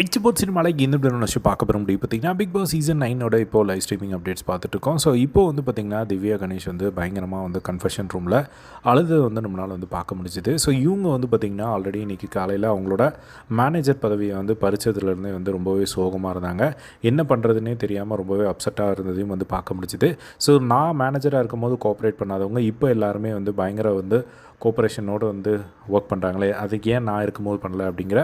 இச்சு போட் சினிமாவில் இந்த விஷயம் பார்க்க போகிற முடியும் பார்த்தீங்கன்னா பிக் பாஸ் சீசன் நைனோட இப்போ லைவ் ஸ்ட்ரீமிங் அப்டேட்ஸ் பார்த்துட்டு இருக்கோம் ஸோ இப்போ வந்து பார்த்திங்கன்னா திவ்யா கணேஷ் வந்து பயங்கரமாக வந்து கன்ஃபெஷன் ரூமில் அழுது வந்து நம்மளால் வந்து பார்க்க முடிஞ்சுது ஸோ இவங்க வந்து பார்த்திங்கன்னா ஆல்ரெடி இன்றைக்கி காலையில் அவங்களோட மேனேஜர் பதவியை வந்து பறிச்சதுலேருந்தே வந்து ரொம்பவே சோகமாக இருந்தாங்க என்ன பண்ணுறதுனே தெரியாமல் ரொம்பவே அப்செட்டாக இருந்ததையும் வந்து பார்க்க முடிஞ்சுது ஸோ நான் மேனேஜராக இருக்கும்போது கோஆப்ரேட் பண்ணாதவங்க இப்போ எல்லாருமே வந்து பயங்கர வந்து கோஆப்ரேஷனோடு வந்து ஒர்க் பண்ணுறாங்களே அதுக்கு ஏன் நான் இருக்கும்போது பண்ணல அப்படிங்கிற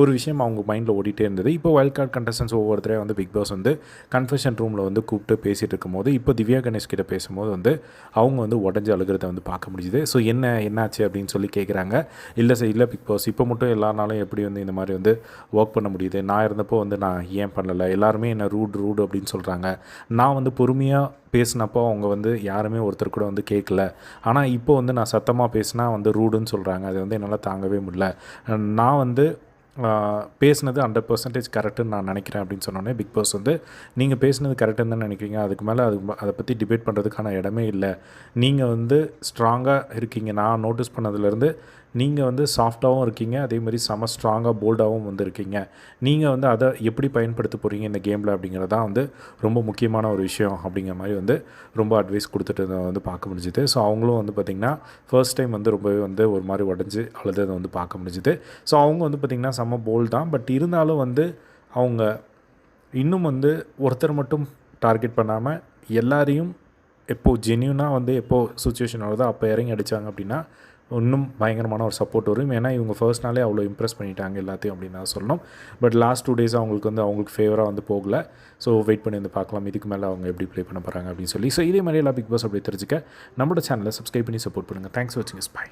ஒரு விஷயம் அவங்க மைண்டில் ஓடிட்டே இருந்தது. இப்போ வைல்ட் கார்டு கண்டஸ்டன்ஸ் ஒவ்வொருத்தரையும் வந்து பிக் பாஸ் வந்து கன்ஃபெஷன் ரூமில் வந்து கூப்பிட்டு பேசிகிட்டு இருக்கும்போது இப்போ திவ்யா கணேஷ் கிட்ட பேசும்போது வந்து அவங்க வந்து உடஞ்சி அழுகிறத வந்து பார்க்க முடிஞ்சுது. ஸோ என்ன என்னாச்சு அப்படின்னு சொல்லி கேட்குறாங்க இல்லை சார் இல்லை பிக் பாஸ் இப்போ மட்டும் எல்லா நாளும் எப்படி வந்து இந்த மாதிரி வந்து ஒர்க் பண்ண முடியுது? நான் இருந்தப்போ வந்து நான் ஏன் பண்ணலை? எல்லாருமே என்ன ரூட் ரூடு அப்படின்னு சொல்கிறாங்க நான் வந்து பொறுமையாக பேசினப்போ அவங்க வந்து யாருமே ஒருத்தர் கூட வந்து கேட்கல ஆனால் இப்போ வந்து நான் சத்தமாக பேசினேன் வந்து ரூடுன்னு சொல்கிறாங்க அது வந்து என்னால் தாங்கவே முடியல. நான் வந்து பேசுனது ஹண்ட்ரட் பர்சன்டேஜ் கரெக்டுன்னு நான் நினைக்கிறேன் அப்படின்னு சொன்னோன்னே பிக் பாஸ் வந்து நீங்கள் பேசுனது கரெக்டுன்னு தான் நினைக்கிறீங்க? அதுக்கு மேலே அது அதை பற்றி டிபேட் பண்ணுறதுக்கான இடமே இல்லை. நீங்கள் வந்து ஸ்ட்ராங்காக இருக்கீங்க. நான் நோட்டீஸ் பண்ணதுலேருந்து நீங்கள் வந்து சாஃப்டாகவும் இருக்கீங்க அதே மாதிரி செம ஸ்ட்ராங்காக போல்டாகவும் வந்து இருக்கீங்க நீங்கள் வந்து அதை எப்படி பயன்படுத்த போகிறீங்க இந்த கேமில் அப்படிங்கிறது தான் வந்து ரொம்ப முக்கியமான ஒரு விஷயம் அப்படிங்கிற மாதிரி வந்து ரொம்ப அட்வைஸ் கொடுத்துட்டு வந்து பார்க்க முடிஞ்சுது. ஸோ அவங்களும் வந்து பார்த்திங்கன்னா ஃபர்ஸ்ட் டைம் வந்து ரொம்பவே வந்து ஒரு மாதிரி உடஞ்சி அழுததை வந்து பார்க்க முடிஞ்சுது. ஸோ அவங்க வந்து பார்த்திங்கன்னா செம்ம போல்ட் தான். பட் இருந்தாலும் வந்து அவங்க இன்னும் வந்து ஒருத்தர் மட்டும் டார்கெட் பண்ணாமல் எல்லாரையும் எப்போது ஜென்யூனாக வந்து எப்போது சுச்சுவேஷன் வருதோ அப்போ இறங்கி அடித்தாங்க அப்படின்னா இன்னும் பயங்கரமான ஒரு சப்போர்ட் வரும். ஏன்னா இவங்க ஃபர்ஸ்ட் நாளே அவ்வளோ இம்ப்ரெஸ் பண்ணிட்டாங்க எல்லாத்தையும் அப்படின்னு தான் சொல்லணும். பட் லாஸ்ட் டூ டேஸ் அவங்களுக்கு வந்து அவங்களுக்கு ஃபேவராக வந்து போகல. ஸோ வெயிட் பண்ணி வந்து பார்க்கலாம். இதுக்கு மேலே அவங்க எப்படி ப்ளே பண்ண போகிறாங்க அப்படின்னு சொல்லி. ஸோ இதே மாதிரி எல்லா பிக் பாஸ் அப்படி தெரிஞ்சுக்க நம்மளோட சேனலை சப்ஸ்கிரைப் பண்ணி சப்போர்ட் பண்ணுங்கள் தேங்க்ஸ் வாட்சிங் ஸ்பை